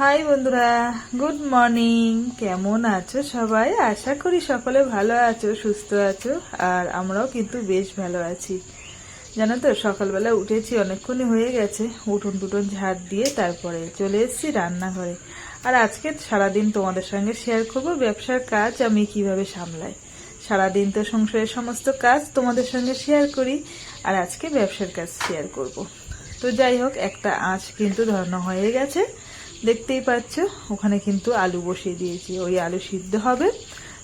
High বন্ধুরা, good morning. কেমন আছো সবাই? আশা করি সকলে ভালো আছো, সুস্থ আছো, আর আমরাও কিন্তু বেশ ভালো আছি। জানো তো, সকালবেলা উঠেছি, অনেকক্ষণই হয়ে গেছে, উঠোন টুটন ঝাড় দিয়ে তারপরে চলে এসেছি রান্নাঘরে। আর আজকে সারাদিন তোমাদের সঙ্গে শেয়ার করব, ব্যবসার কাজ আমি কীভাবে সামলাই। সারাদিন তো সংসারের সমস্ত কাজ তোমাদের সঙ্গে শেয়ার করি, আর আজকে ব্যবসার কাজ শেয়ার করব। তো যাই হোক, একটা আঁচ কিন্তু ধরানো হয়ে গেছে। দেখতেই পাচ্ছ, ওখানে কিন্তু আলু বসিয়ে দিয়েছি। ওই আলু সিদ্ধ হবে।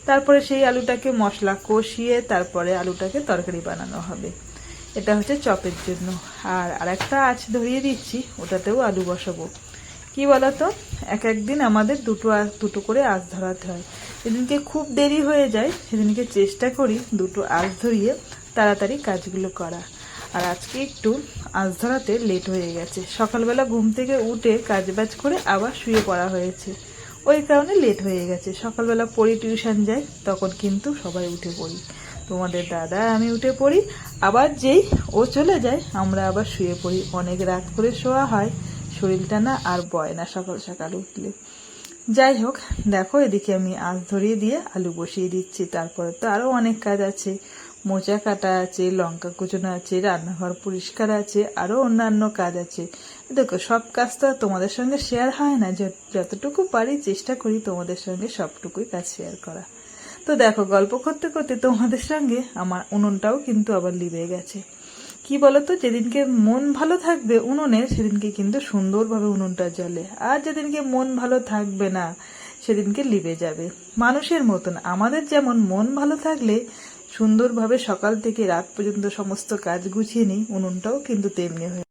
তারপরে সেই আলুটাকে মশলা কষিয়ে তারপরে আলুটাকে তরকারি বানানো হবে। এটা হচ্ছে চপের জন্য। আর আরেকটা আঁচ ধরিয়ে দিচ্ছি, ওটাতেও আলু বসাবো। কি বলতো? এক একদিন আমাদের দুটো দুটো করে আঁচ ধরাতে হয়। সেদিনকে খুব দেরি হয়ে যায়, সেদিনকে চেষ্টা করি দুটো আঁচ ধরিয়ে তাড়াতাড়ি কাজগুলো করা আর আজকে একটু আঁচ ধরাতে লেট হয়ে গেছে। সকালবেলা ঘুম থেকে উঠে কাজ বাজ করে আবার শুয়ে পড়া হয়েছে। ওই কারণে লেট হয়ে গেছে। সকালবেলা পড়ি টিউশন যাই, তখন কিন্তু সবাই উঠে পড়ি। তোমাদের দাদা, আমি উঠে পড়ি। আবার যেই ও চলে যায়, আমরা আবার শুয়ে পড়ি। অনেক রাত করে শোয়া হয়, শরীরটা না আর বয় না সকাল সকাল উঠলে। যাই হোক, দেখো এদিকে আমি আঁচ ধরিয়ে দিয়ে আলু বসিয়ে দিচ্ছি। তারপরে তো আরও অনেক কাজ আছে। মোচা কাটা আছে, লঙ্কা কুচোনো আছে, রান্নাঘর পরিষ্কার আছে আরও অন্যান্য কাজ আছে। দেখো, সব কাজ তো তোমাদের সঙ্গে শেয়ার হয় না। যতটুকু পারি চেষ্টা করি তোমাদের সঙ্গে সবটুকুই কাজ শেয়ার করা। তো দেখো, গল্প করতে করতে তোমাদের সঙ্গে আমার উনুনটাও কিন্তু আবার লিবে গেছে। কি বলতো, যেদিনকে মন ভালো থাকবে উনুনের সেদিনকে কিন্তু সুন্দরভাবে উনুনটা জ্বলে। আর যেদিনকে মন ভালো থাকবে না, সেদিনকে লিবে যাবে। মানুষের মতন, আমাদের যেমন মন ভালো থাকলে সুন্দরভাবে সকাল থেকে রাত পর্যন্ত সমস্ত কাজ গুছিয়ে নিই, উনুনটাও কিন্তু তেমনি হয়ে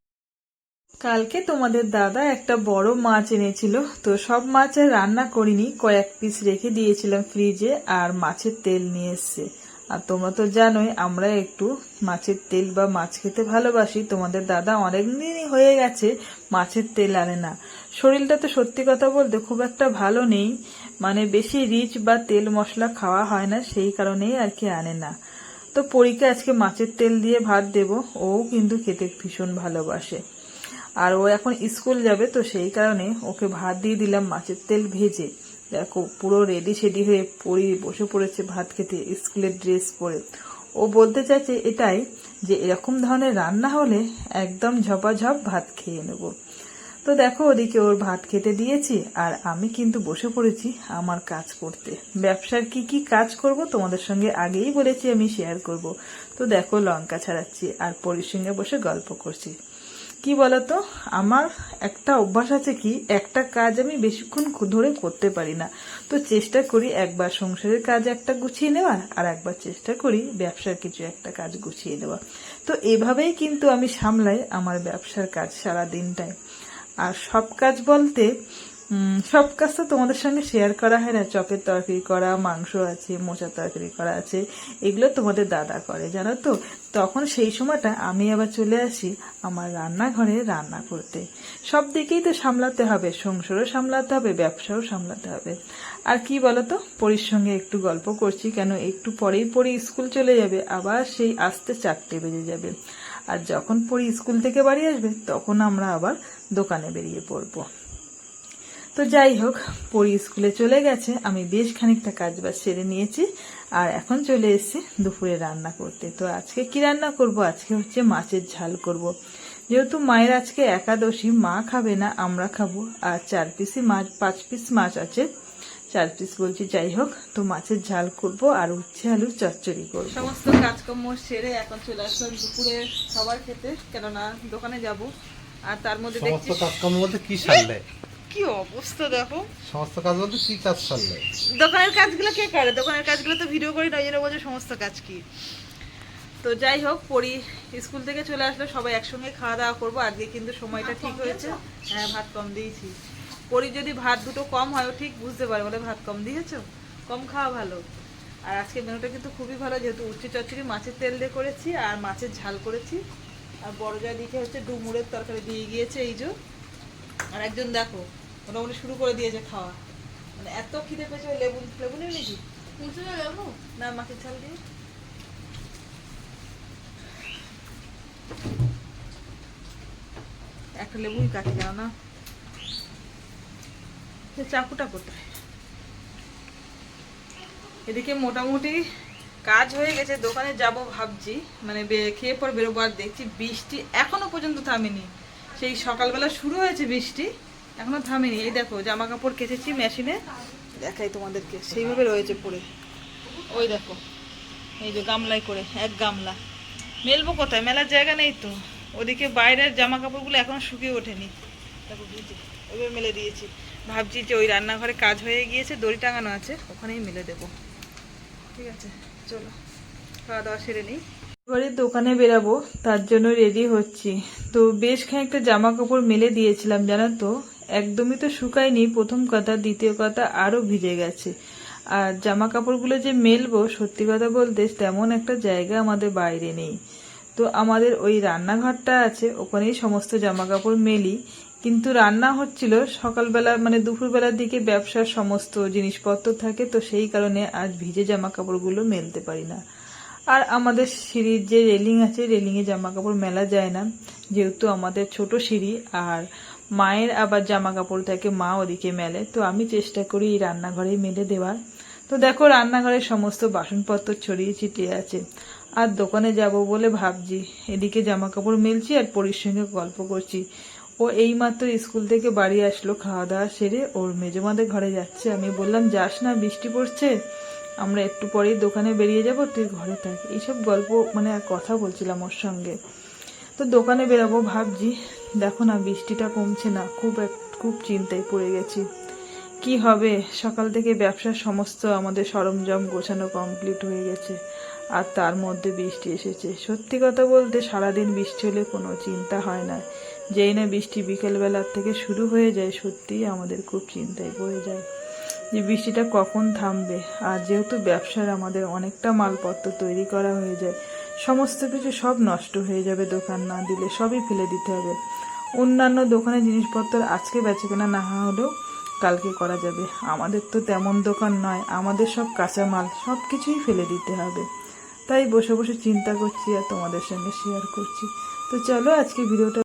কালকে তোমাদের দাদা একটা বড় মাছ এনেছিল, তো সব মাছ আর রান্না করিনি, কয়েক পিস রেখে দিয়েছিলাম ফ্রিজে, আর মাছের তেল নিয়ে এসছে। আর তোমরা তো জানোই, আমরা একটু মাছের তেল বা মাছ খেতে ভালোবাসি। তোমাদের দাদা অনেক দিনই হয়ে গেছে মাছের তেল আনে না। শরীরটা তো সত্যি কথা বলতে খুব একটা ভালো নেই। মানে বেশি রিচ বা তেল মশলা খাওয়া হয় না, সেই কারণেই আর কি আনে না। তো পরীকে আজকে মাছের তেল দিয়ে ভাত দেব। ও কিন্তু খেতে ভীষণ ভালোবাসে। আর ও এখন স্কুল যাবে, তো সেই কারণে ওকে ভাত দিয়ে দিলাম মাছের তেল ভেজে। দেখো, পুরো রেডি সেডি হয়ে পড়ি, বসে পড়েছে, ভাত খেতে, স্কুলের ড্রেস পরে। ও বলতে চাইছে এটাই যে, এরকম ধরনের রান্না হলে একদম ঝপাঝপ ভাত খেয়ে নেব। তো দেখো, ওদিকে ওর ভাত খেতে দিয়েছি, আর আমি কিন্তু বসে পড়েছি আমার কাজ করতে। ব্যবসার কি কি কাজ করব তোমাদের সঙ্গে আগেই বলেছি, আমি শেয়ার করব। তো দেখো, লঙ্কা ছাড়াচ্ছি, আর পরির সঙ্গে বসে গল্প করছি। কি বলতো? আমার একটা অভ্যাস আছে কি, একটা কাজ আমি বেশিক্ষণ ধরে করতে পারি না। তো চেষ্টা করি একবার সংসারের কাজ একটা গুছিয়ে নেওয়া আর একবার চেষ্টা করি ব্যবসার কিছু একটা কাজ গুছিয়ে নেওয়া তো এভাবেই কিন্তু আমি সামলাই আমার ব্যবসার কাজ সারা দিনটায় আর সব কাজ বলতে সব কাজ তো তোমাদের সঙ্গে শেয়ার করা হয় না। চপের তরকারি করা, মাংস আছে, মোচার তরকারি করা আছে, এগুলো তোমাদের দাদা করে, জানো তো? তখন সেই সময়টা আমি আবার চলে আসি আমার রান্নাঘরে রান্না করতে। সব দিকেই তো সামলাতে হবে, সংসারও সামলাতে হবে, ব্যবসাও সামলাতে হবে। আর কি বলতো? পরির সঙ্গে একটু গল্প করছি, কেন একটু পরেই পরে স্কুল চলে যাবে, আবার সেই আসতে চারটে বেজে যাবে। আর যখন পরি স্কুল থেকে বাড়ি আসবে, তখন আমরা আবার দোকানে বেরিয়ে পড়ব। তো যাই হোক পরি স্কুলে চলে গেছে। আমি বেশ খানিকটা কাজ বাজ সেরে নিয়েছি আর এখন চলে এসেছি দুপুরে রান্না করতে। তো আজকে কি রান্না করব? আজকে হচ্ছে মাছের ঝাল করব। যেহেতু মায়ের আজকে একাদশী মা খাবে না আমরা খাব। আর চার পিসি মাছ পাঁচ পিস মাছ আছে। চার পিস বলছি যাই হোক তো মাছের ঝাল করব আর উচ্ছে আলুর চচ্চড়ি করব। সমস্ত কাজকর্ম সেরে এখন চলে আসলাম দুপুরে খাবার খেতে। কেননা দোকানে যাব। আর তার মধ্যে সমস্ত কাজকর্ম বলতে কি সারলে? কি অবস্থা দেখো? সমস্ত কাজ বলতে কি কাজ সারলে দোকানের কাজগুলো কে করে? দোকানের কাজগুলো তো ভিডিও করি নয় জন্য বলছে সমস্ত কাজ কি? তো যাই হোক পরি স্কুল থেকে চলে আসলে সবাই একসঙ্গে খাওয়া দাওয়া করব। আজকে কিন্তু সময়টা ঠিক হয়েছে। হ্যাঁ ভাত কম দিয়েছি। পরি যদি ভাত দুটো কম হয় ঠিক বুঝতে পারে। বলে ভাত কম দিয়েছ? কম খাওয়া ভালো। আর আজকে মেনুটা কিন্তু খুবই ভালো যেহেতু উচ্চ চচ্চড়ি মাছের তেল দিয়ে করেছি আর মাছের ঝাল করেছি। আর বড় যা দিকে হচ্ছে ডুমুরের তরকারি দিয়ে গিয়েছে এই যে। আর একজন দেখো মোটামুটি শুরু করে দিয়েছে খাওয়া। মানে এত খিদে পেয়েছে ওই লেবু লেবু নেই নাকি? না মাছের ঝাল দিয়ে। একটা লেবুই কাটি জানো না? চাকুটা কোথায়? এদিকে মোটামুটি কাজ হয়ে গেছে দোকানে যাব ভাবছি। মানে খেয়ে পর বেরোবো আর দেখছি বৃষ্টি এখনও পর্যন্ত থামেনি। সেই সকালবেলা শুরু হয়েছে বৃষ্টি। এখনও থামেনি। এই দেখো জামা কাপড় কেচেছি মেশিনে। দেখাই তোমাদেরকে, সেইভাবে রয়েছে পড়ে ওই দেখো, এই যে গামলায় করে, এক গামলা। মেলবো কোথায়? মেলার জায়গা নেই তো। ওদিকে বাইরের জামা কাপড়গুলো এখনও শুকিয়ে ওঠেনি। দেখো ওইভাবে মেলে দিয়েছি। ভাবছি যে ওই রান্নাঘরে কাজ হয়ে গিয়েছে, দড়ি টাঙানো আছে, ওখানেই মেলে দেবো। ঠিক আছে, চলো খাওয়া দাওয়া সেরে নিই। এবারে দোকানে বেরাবো, তার জন্য রেডি হচ্ছি। তো বেশ খানিকটা জামা কাপড় মেলে দিয়েছিলাম, জানো তো? একদমই তো শুকায়নি। প্রথম কথা, দ্বিতীয় কথা আরও ভিজে গেছে। আর জামা কাপড়গুলো যে মেলবো, সত্যি কথা বলতে তেমন একটা জায়গা আমাদের বাইরে নেই। তো আমাদের ওই রান্নাঘরটা আছে, ওখানেই সমস্ত জামা কাপড় মেলি। কিন্তু রান্না হচ্ছিল সকালবেলা মানে দুপুরবেলার দিকে ব্যবসার সমস্ত জিনিসপত্র থাকে, তো সেই কারণে আজ ভিজে জামা কাপড়গুলো মেলতে পারি না। আর আমাদের সিঁড়ির যে রেলিং আছে, রেলিংয়ে জামা কাপড় মেলা যায় না। যেহেতু আমাদের ছোট সিঁড়ি, আর মায়ের আবার জামা কাপড় থাকে, মা ওদিকে মেলে। তো আমি চেষ্টা করি এই রান্নাঘরেই মেলে দেওয়ার। তো দেখো রান্নাঘরের সমস্ত বাসনপত্র ছড়িয়ে ছিটিয়ে আছে। আর দোকানে যাব বলে ভাবছি। এদিকে জামা কাপড় মেলছি আর পরির সঙ্গে গল্প করছি। ও এইমাত্র স্কুল থেকে বাড়ি আসলো খাওয়া দাওয়া সেরে ওর মেজমাদের ঘরে যাচ্ছে। আমি বললাম, যাস না, বৃষ্টি পড়ছে। আমরা একটু পরেই দোকানে বেরিয়ে যাব, তুই ঘরে থাক। এইসব গল্প মানে কথা বলছিলাম ওর সঙ্গে। তো দোকানে বেরাবো ভাবছি। দেখো না, বৃষ্টিটা কমছে না, খুব এক, খুব চিন্তায় পড়ে গেছি। কি হবে? সকাল থেকে ব্যবসার সমস্ত আমাদের সরঞ্জাম গোছানো কমপ্লিট হয়ে গেছে। আর তার মধ্যে বৃষ্টি এসেছে। সত্যি কথা বলতে সারাদিন বৃষ্টি হলে কোনো চিন্তা হয় না। যেই না বৃষ্টি বিকেলবেলার থেকে শুরু হয়ে যায়, সত্যিই আমাদের খুব চিন্তায় পড়ে যায়। যে বৃষ্টিটা কখন থামবে? আর যেহেতু ব্যবসার আমাদের অনেকটা মালপত্র তৈরি করা হয়ে যায় সমস্ত কিছু সব নষ্ট হয়ে যাবে, দোকান না দিলে সবই ফেলে দিতে হবে। অন্যান্য দোকানে জিনিসপত্র আজকে বেচে কেনা না হলেও কালকে করা যাবে। আমাদের তো তেমন দোকান নয়, আমাদের সব কাঁচামাল, সব কিছুই ফেলে দিতে হবে। তাই বসে বসে চিন্তা করছি আর তোমাদের সঙ্গে শেয়ার করছি। তো চলো আজকে ভিডিওটা